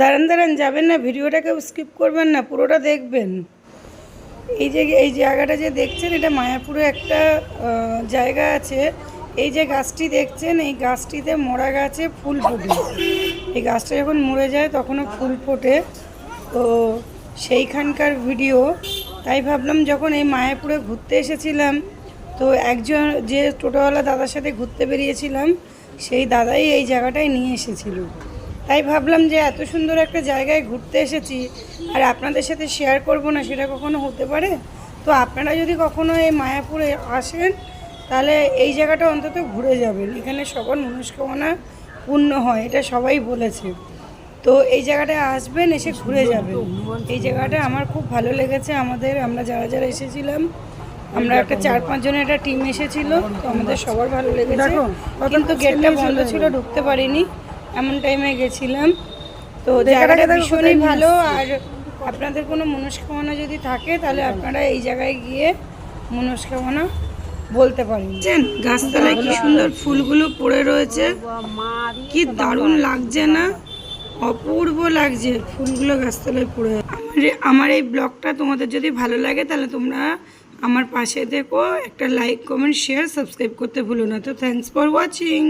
দাঁড়ান দাঁড়ান, যাবেন না, ভিডিওটাকে স্কিপ করবেন না, পুরোটা দেখবেন। এই যে, এই জায়গাটা যে দেখছেন, এটা মায়াপুরে একটা জায়গা আছে। এই যে গাছটি দেখছেন, এই গাছটিতে মরা গাছে ফুল ফোটে। এই গাছটা যখন মরে যায়, তখনও ফুল ফোটে। তো সেইখানকার ভিডিও। তাই ভাবলাম, যখন এই মায়াপুরে ঘুরতে এসেছিলাম, তো একজন, যে টোটোওয়ালা দাদার সাথে ঘুরতে বেরিয়েছিলাম, সেই দাদাই এই জায়গাটায় নিয়ে এসেছিল। তাই ভাবলাম যে এত সুন্দর একটা জায়গায় ঘুরতে এসেছি আর আপনাদের সাথে শেয়ার করব না সেটা কখনো হতে পারে? তো আপনারা যদি কখনো এই মায়াপুরে আসেন তাহলে এই জায়গাটা অন্তত ঘুরে যাবেন। এখানে সবার মনস্কামনা পূর্ণ হয় এটা সবাই বলেছে। তো এই জায়গাটায় আসবেন এসে ঘুরে যাবেন। এই জায়গাটা আমার খুব ভালো লেগেছে আমাদের আমরা যারা যারা এসেছিলাম আমরা একটা চার পাঁচ জনের একটা টিম এসেছিল তো আমাদের সবার ভালো লেগেছে। কিন্তু গেটটা বন্ধ ছিল ঢুকতে পারিনি। এমন টাইমে গেছিলাম। তো জায়গাটা ভীষণই ভালো আর আপনাদের কোনো মনস্কামনা যদি থাকে তাহলে আপনারা এই জায়গায় গিয়ে মনস্কামনা বলতে পারেন। গাছতলায় কি সুন্দর ফুলগুলো পড়ে রয়েছে। কি দারুণ লাগছে না? অপূর্ব লাগছে ফুলগুলো গাছতলায় পড়ে। আমার আমার এই ব্লগটা তোমাদের যদি ভালো লাগে তাহলে তোমরা আমার পাশে দেখো একটা লাইক কমেন্ট শেয়ার সাবস্ক্রাইব করতে ভুলো না। তো থ্যাংকস ফর ওয়াচিং